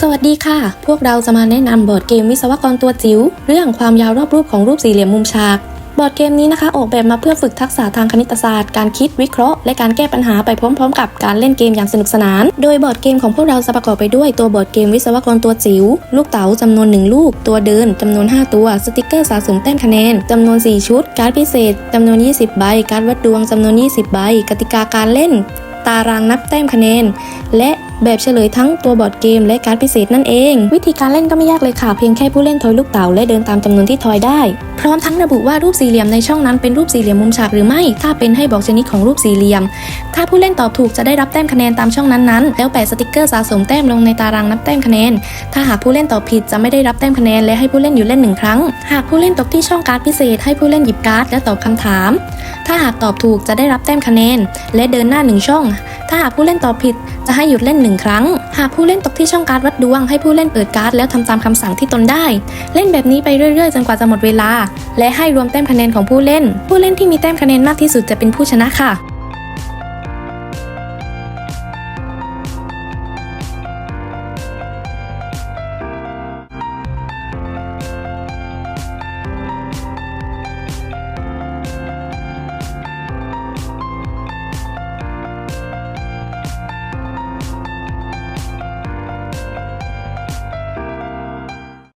สวัสดีค่ะ พวกเราจะมาแนะนำบอร์ดเกมวิศวกรตัวจิ๋วเรื่องความยาวรอบรูปของรูปสี่เหลี่ยมมุมฉาก บอร์ดเกมนี้นะคะออกแบบมาเพื่อฝึกทักษะทางคณิตศาสตร์ การคิดวิเคราะห์ และการแก้ปัญหาไปพร้อม ๆ กับการเล่นเกมอย่างสนุกสนาน โดยบอร์ดเกมของพวกเราจะประกอบไปด้วยตัวบอร์ดเกมวิศวกรตัวจิ๋วลูกเต๋าจำนวน 1 ลูก ตัวเดินจำนวน 5 ตัวสติกเกอร์สะสมแต้มคะแนนจำนวน 4 ชุด การ์ดพิเศษจำนวน 20 ใบ การ์ดวัดดวงจำนวน 20 ใบ กติกาการเล่น ตารางนับแต้มคะแนน และ แบบเฉลยทั้งตัวบอร์ดเกมและการ์ดพิเศษนั่นเอง วิธีการเล่นก็ไม่ยากเลยค่ะ เพียงแค่ผู้เล่นทอยลูกเต๋าและเดินตามจำนวนที่ทอยได้ พร้อมทั้งระบุว่ารูปสี่เหลี่ยมในช่องนั้นเป็นรูปสี่เหลี่ยมมุมฉากหรือไม่ ถ้าเป็นให้บอกชนิดของรูปสี่เหลี่ยม ถ้าผู้เล่นตอบถูกจะได้รับแต้มคะแนนตามช่องนั้นๆ แล้วแปะสติกเกอร์สะสมแต้มลงในตารางนับแต้มคะแนน ถ้าหากผู้เล่นตอบผิดจะไม่ได้รับแต้มคะแนนและให้ผู้เล่นอยู่เล่นหนึ่งครั้ง หากผู้เล่นตกที่ช่องการ์ดพิเศษให้ผู้เล่นหยิบการ์ดและตอบคำถาม ถ้าหากตอบถูกจะได้รับแต้มคะแนน และเดินหน้าหนึ่งช่อง ถ้าหากผู้เล่นตอบผิด จะให้หยุดเล่นหนึ่งครั้ง หากผู้เล่นตกที่ช่องการ์ดวัดดวง ให้ผู้เล่นเปิดการ์ดแล้วทำตามคำสั่งที่ตนได้ เล่นแบบนี้ไปเรื่อยๆ จนกว่าจะหมดเวลา และให้รวมแต้มคะแนนของผู้เล่น ผู้เล่นที่มีแต้มคะแนนมากที่สุดจะเป็นผู้ชนะค่ะ